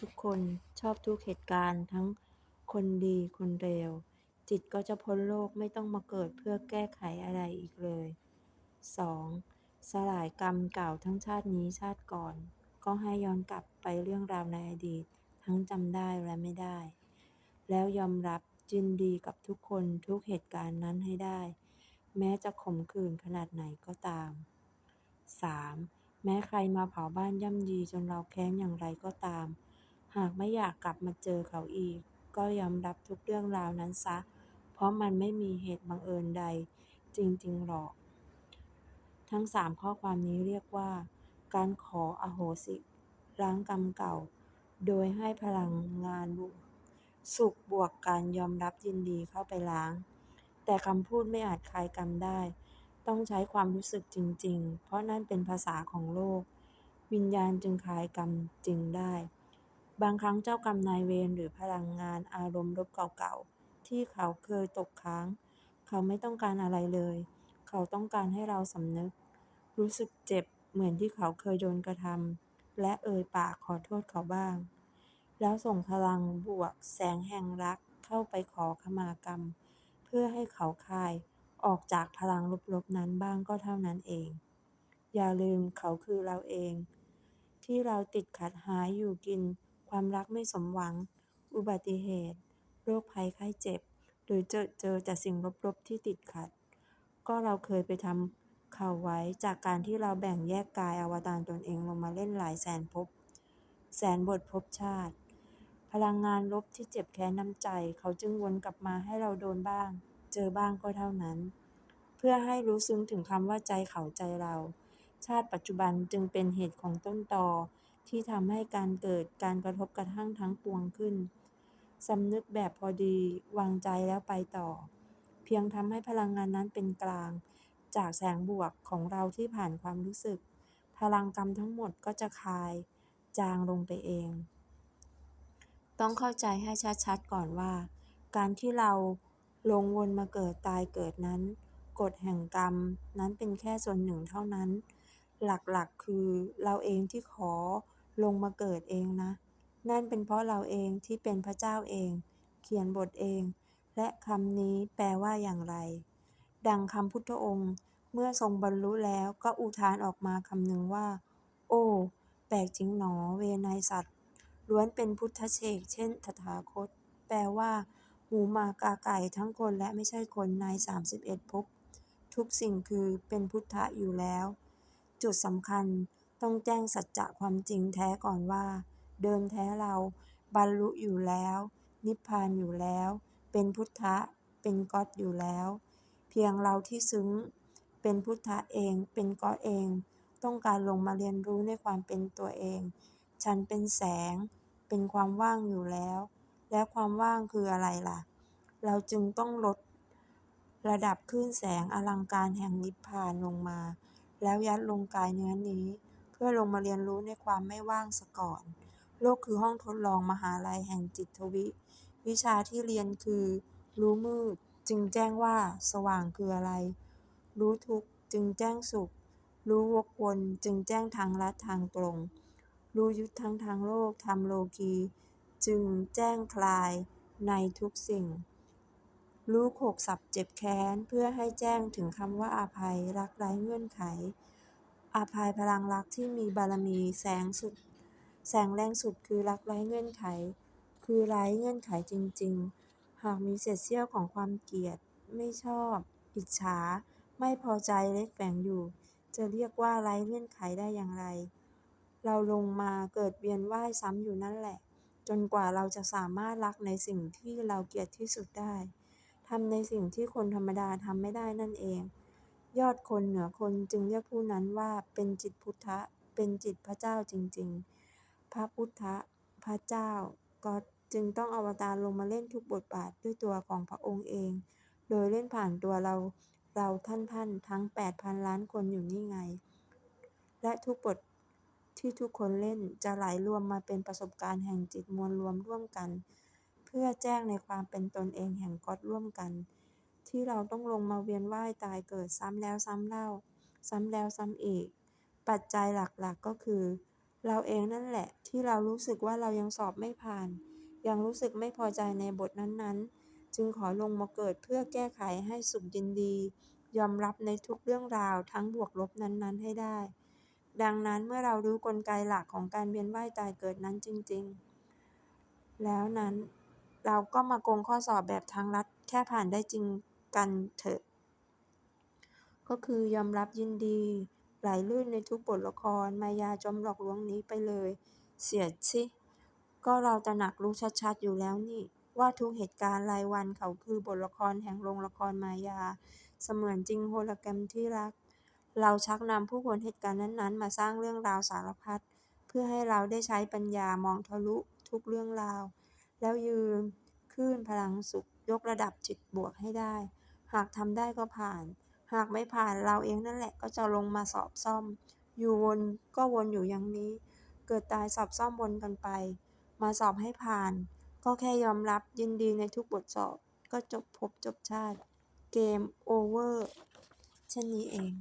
ทุกคนชอบทุกเหตุการณ์ทั้งคนดีคนเลวจิตก็จะพ้นโลกไม่ต้องมาเกิดเพื่อแก้ไขอะไรอีกเลย 2. สลายกรรมเก่าทั้งชาตินี้ชาติก่อน ก็ให้ย้อนกลับไปเรื่องราวในอดีต ทั้งจำได้และไม่ได้ แล้วยอมรับจินดีกับทุกคนทุกเหตุการณ์นั้นให้ได้ แม้จะขมขื่นขนาดไหนก็ตาม 3. แม้ใครมาเผาบ้านย่ำยีจนเราแค้นอย่างไรก็ตาม หากไม่อยากกลับมาเจอเขาอีก ก็ยอมรับทุกเรื่องราวนั้นซะ เพราะมันไม่มีเหตุบังเอิญใด จริงๆหรอก ทั้งสามข้อความนี้เรียกว่า การขออโหสิล้างกรรมเก่า โดยให้พลังงานบวกสุขบวกการยอมรับยินดีเข้าไปล้าง แต่คำพูดไม่อาจคลายกรรมได้ ต้องใช้ความรู้สึกจริง ๆ เพราะนั่นเป็นภาษาของโลก วิญญาณจึงคลายกรรมจริงได้ บางครั้งเจ้ากรรมนายเวรหรือพลังงานอารมณ์ลบเก่าๆ ที่เขาเคยตกค้าง เขาไม่ต้องการอะไรเลย เขาต้องการให้เราสำนึก รู้สึกเจ็บเหมือนที่เขาเคยโดนกระทำและเอ่ยปากขอโทษเขาบ้าง แล้วส่งพลังบวกแสงแห่งรักเข้าไปขอขมากรรม เพื่อให้เขาคลายออกจากพลังลบๆนั้นบ้างก็เท่านั้นเอง อย่าลืมเขาคือเราเอง ที่เราติดขัดหายอยู่กิน ความรักไม่สมหวัง อุบัติเหตุ โรคภัยไข้เจ็บ หรือเจอเจอแต่สิ่งลบๆที่ติดขัด ก็เราเคยไปทำเขาไว้จากการที่เราแบ่งแยกกายอวตารตนเองลงมาเล่นหลายแสนภพแสนบทภพชาติ พลังงานลบที่เจ็บแค้นน้ำใจ เขาจึงวนกลับมาให้เราโดนบ้าง เจอบ้างก็เท่านั้น เพื่อให้รู้ซึ้งถึงคำว่าใจเขาใจเรา ชาติปัจจุบันจึงเป็นเหตุของต้นตอ ที่ทำให้การเกิดการกระทบกระทั่งทั้งปวงขึ้นสำนึกแบบพอดีวางใจแล้วไปต่อ เพียงทำให้พลังงานนั้นเป็นกลาง จากแสงบวกของเราที่ผ่านความรู้สึก พลังกรรมทั้งหมดก็จะคลาย จางลงไปเอง ต้องเข้าใจให้ชัดๆก่อนว่า การที่เราลงวนมาเกิดตายเกิดนั้นกฎแห่งกรรมนั้นเป็นแค่ส่วนหนึ่งเท่านั้น หลักๆ คือเราเองที่ขอ ลงมาเกิดเองนะ นั่นเป็นเพราะเราเองที่เป็นพระเจ้าเอง เขียนบทเอง และคำนี้แปลว่าอย่างไร ดังคำพุทธองค์ เมื่อทรงบรรลุแล้วก็อุทานออกมาคำหนึ่งว่า โอ้ แปลกจริงหนอเวนยสัตว์ ล้วนเป็นพุทธเชกเช่นตถาคต แปลว่า หมูมากาไก่ทั้งคนและไม่ใช่คนใน 31ภพทุกสิ่งคือเป็นพุทธะอยู่แล้ว จุดสำคัญ ต้องแจ้งสัจจะความจริงแท้ก่อนว่า เดิมแท้เราบรรลุอยู่แล้ว นิพพานอยู่แล้ว เป็นพุทธะ เป็นก๊อตอยู่แล้ว เพียงเราที่ซึ้ง เป็นพุทธะเอง เป็นก๊อตเอง ต้องการลงมาเรียนรู้ในความเป็นตัวเอง ฉันเป็นแสง เป็นความว่างอยู่แล้ว และความว่างคืออะไรล่ะ เราจึงต้องลดระดับคลื่นแสงอลังการแห่งนิพพานลงมา แล้วยัดลงกายเนื้อนี้ พื่อลงมาเรียนรู้ในความไม่ว่างซะก่อน โลกคือห้องทดลองมหาลัยแห่งจิตวิ วิชาที่เรียนคือ รู้มืด จึงแจ้งว่าสว่างคืออะไร รู้ทุกข์จึงแจ้งสุข รู้วกวนจึงแจ้งทางลัดทางตรง รู้ยุทธทั้งทางโลกธรรมโลกี จึงแจ้งคลายในทุกสิ่ง รู้โขกสับเจ็บแค้น เพื่อให้แจ้งถึงคำว่าอาภัยรักไร้เงื่อนไข อาภัยพลังรักที่มีบารมีแสงสุด แสงแรงสุดคือรักไร้เงื่อนไข คือไร้เงื่อนไขจริง ๆ หากมีเศษเสี้ยวของความเกลียด ไม่ชอบ อิจฉา ไม่พอใจเล็กแฝงอยู่ จะเรียกว่าไร้เงื่อนไขได้อย่างไร เราลงมาเกิดเวียนว่ายซ้ำอยู่นั่นแหละ จนกว่าเราจะสามารถรักในสิ่งที่เราเกลียดที่สุดได้ทำในสิ่งที่คนธรรมดาทำไม่ได้นั่นเอง ยอดคนเหนือคนจึงเรียกผู้นั้นว่าเป็นจิตพุทธะ เป็นจิตพระเจ้าจริง ๆ พระพุทธะ พระเจ้าก็จึงต้องอวตารลงมาเล่นทุกบทบาทด้วยตัวของพระองค์เอง โดยเล่นผ่านตัวเราเราท่านท่านทั้ง 8,000 ล้านคนอยู่นี่ไง และทุกบทที่ทุกคนเล่นจะไหลรวมมาเป็นประสบการณ์แห่งจิตมวลรวมร่วมกัน เพื่อแจ้งในความเป็นตนเองแห่งก๊อตร่วมกัน ที่เราต้องลงมาเวียนว่ายตายเกิดซ้ำแล้วซ้ำเล่า ซ้ำแล้วซ้ำอีก ปัจจัยหลักๆก็คือ เราเองนั่นแหละที่เรารู้สึกว่าเรายังสอบไม่ผ่าน ยังรู้สึกไม่พอใจในบทนั้นๆ จึงขอลงมาเกิดเพื่อแก้ไขให้สุขยินดี ยอมรับในทุกเรื่องราวทั้งบวกลบนั้นๆ ให้ได้ ดังนั้นเมื่อเรารู้กลไกหลักของการเวียนว่ายตายเกิดนั้นจริง ๆ แล้วนั้นเราก็มาโกงข้อสอบแบบทางลัดแค่ผ่านได้จริง กันเถอะ ก็คือยอมรับยินดีไหลลื่นในทุกบทละครมายาจอมหลอกลวงนี้ไปเลย เสียสิ ก็เราตระหนักรู้ชัดๆอยู่แล้วนี่ ว่าทุกเหตุการณ์รายวันเขาคือบทละครแห่งโรงละครมายา เสมือนจริงโฮโลแกรมที่รัก เราชักนำผู้คนเหตุการณ์นั้นๆ มาสร้างเรื่องราวสารพัดเพื่อให้เราได้ใช้ปัญญามองทะลุทุกเรื่องราว แล้วยืนคลื่น พลังสุข ยกระดับจิตบวกให้ได้ หากทำได้ก็ผ่าน หากไม่ผ่านเราเองนั่นแหละก็จะลงมาสอบซ่อม อยู่วนก็วนอยู่อย่างนี้ เกิดตายสอบซ่อมวนกันไป มาสอบให้ผ่าน ก็แค่ยอมรับยินดีในทุกบทสอบ ก็จบภพจบชาติ เกมโอเวอร์เช่นนี้เอง